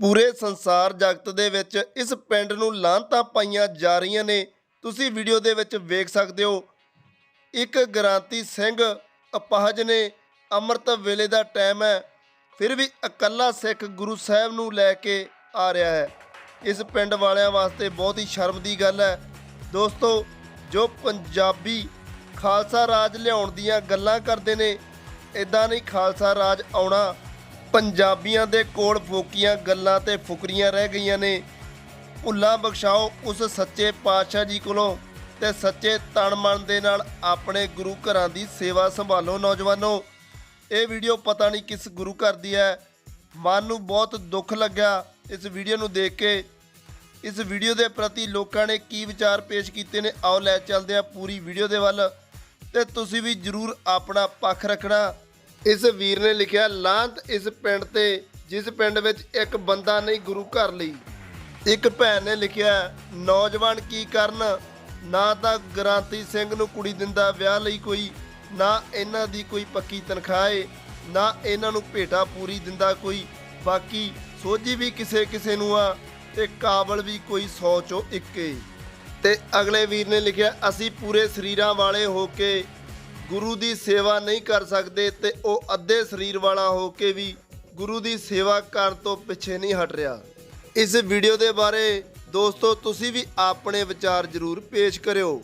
ਪੂਰੇ ਸੰਸਾਰ ਜਗਤ ਦੇ ਵਿੱਚ ਇਸ ਪਿੰਡ ਨੂੰ ਲਾਂਤਾਂ ਪਾਈਆਂ ਜਾ ਰਹੀਆਂ ਨੇ। ਤੁਸੀਂ ਵੀਡੀਓ ਦੇ ਵਿੱਚ ਵੇਖ ਸਕਦੇ ਹੋ। ਇੱਕ ਗ੍ਰਾਂਤੀ ਸਿੰਘ ਅਪਾਹਜ ਨੇ ਅੰਮ੍ਰਿਤ ਵੇਲੇ ਦਾ ਟਾਈਮ ਹੈ। ਫਿਰ ਵੀ ਇਕੱਲਾ ਸਿੱਖ ਗੁਰੂ ਸਾਹਿਬ ਨੂੰ ਲੈ ਕੇ ਆ ਰਿਹਾ ਹੈ। ਇਸ ਪਿੰਡ ਵਾਲਿਆਂ ਵਾਸਤੇ ਬਹੁਤ ਹੀ ਸ਼ਰਮ ਦੀ ਗੱਲ ਹੈ। ਦੋਸਤੋ, ਜੋ ਪੰਜਾਬੀ ਖਾਲਸਾ ਰਾਜ ਲਿਆਉਣ ਦੀਆਂ ਗੱਲਾਂ ਕਰਦੇ ਨੇ ਇਦਾਂ ਨਹੀਂ ਖਾਲਸਾ ਰਾਜ ਆਉਣਾ। ਪੰਜਾਬੀਆਂ ਦੇ ਕੋਲ ਫੋਕੀਆਂ ਗੱਲਾਂ ਤੇ ਫੁਕਰੀਆਂ ਰਹਿ ਗਈਆਂ ਨੇ। ਭੁੱਲਾਂ ਬਖਸ਼ਾਓ ਉਸ ਸੱਚੇ ਪਾਤਸ਼ਾਹ ਜੀ ਕੋਲੋਂ ਤੇ ਸੱਚੇ ਤਨ ਮਨ ਦੇ ਨਾਲ ਆਪਣੇ ਗੁਰੂ ਘਰਾਂ ਦੀ ਸੇਵਾ ਸੰਭਾਲੋ ਨੌਜਵਾਨੋ। ਇਹ ਵੀਡੀਓ ਪਤਾ ਨਹੀਂ ਕਿਸ ਗੁਰੂ ਘਰ ਦੀ ਹੈ। ਮਨ ਨੂੰ ਬਹੁਤ ਦੁੱਖ ਲੱਗਿਆ ਇਸ ਵੀਡੀਓ ਨੂੰ ਦੇਖ ਕੇ। ਇਸ ਵੀਡੀਓ ਦੇ ਪ੍ਰਤੀ ਲੋਕਾਂ ਨੇ ਕੀ ਵਿਚਾਰ ਪੇਸ਼ ਕੀਤੇ ਨੇ, ਆਓ ਲੈ ਚੱਲਦੇ ਆ ਪੂਰੀ ਵੀਡੀਓ ਦੇ ਵੱਲ। ਤੇ ਤੁਸੀਂ ਵੀ ਜਰੂਰ ਆਪਣਾ ਪੱਖ ਰੱਖਣਾ। ਇਸ ਵੀਰ ਨੇ ਲਿਖਿਆ, ਲਾਂਤ ਇਸ ਪਿੰਡ ਤੇ, ਜਿਸ ਪਿੰਡ ਵਿੱਚ ਇੱਕ ਬੰਦਾ ਨਹੀਂ ਗੁਰੂ ਘਰ ਲਈ। ਇੱਕ ਭੈਣ ਨੇ ਲਿਖਿਆ, ਨੌਜਵਾਨ ਕੀ ਕਰਨ? ਨਾ ਤਾਂ ਗ੍ਰਾਂਤੀ ਸਿੰਘ ਨੂੰ ਕੁੜੀ ਦਿੰਦਾ ਵਿਆਹ ਲਈ ਕੋਈ, ਨਾ ਇਹਨਾਂ ਦੀ ਕੋਈ ਪੱਕੀ ਤਨਖਾਹ ਏ, ਨਾ ਇਹਨਾਂ ਨੂੰ ਭੇਟਾ ਪੂਰੀ ਦਿੰਦਾ ਕੋਈ। ਬਾਕੀ ਸੋਝੀ ਵੀ ਕਿਸੇ ਕਿਸੇ ਨੂੰ ਆ ਤੇ ਕਾਬਲ ਵੀ ਕੋਈ 100 ਚੋਂ ਇੱਕ ਏ। ਤੇ ਅਗਲੇ ਵੀਰ ਨੇ ਲਿਖਿਆ, ਅਸੀਂ ਪੂਰੇ ਸਰੀਰਾਂ ਵਾਲੇ ਹੋ ਕੇ ਗੁਰੂ ਦੀ ਸੇਵਾ ਨਹੀਂ ਕਰ ਸਕਦੇ ਤੇ ਉਹ ਅੱਧੇ ਸਰੀਰ ਵਾਲਾ ਹੋ ਕੇ ਵੀ ਗੁਰੂ ਦੀ ਸੇਵਾ ਕਰਨ ਤੋਂ ਪਿੱਛੇ ਨਹੀਂ ਹਟ ਰਿਹਾ। ਇਸ ਵੀਡੀਓ ਦੇ ਬਾਰੇ ਦੋਸਤੋ, ਤੁਸੀਂ ਵੀ ਆਪਣੇ ਵਿਚਾਰ ਜ਼ਰੂਰ ਪੇਸ਼ ਕਰਿਓ।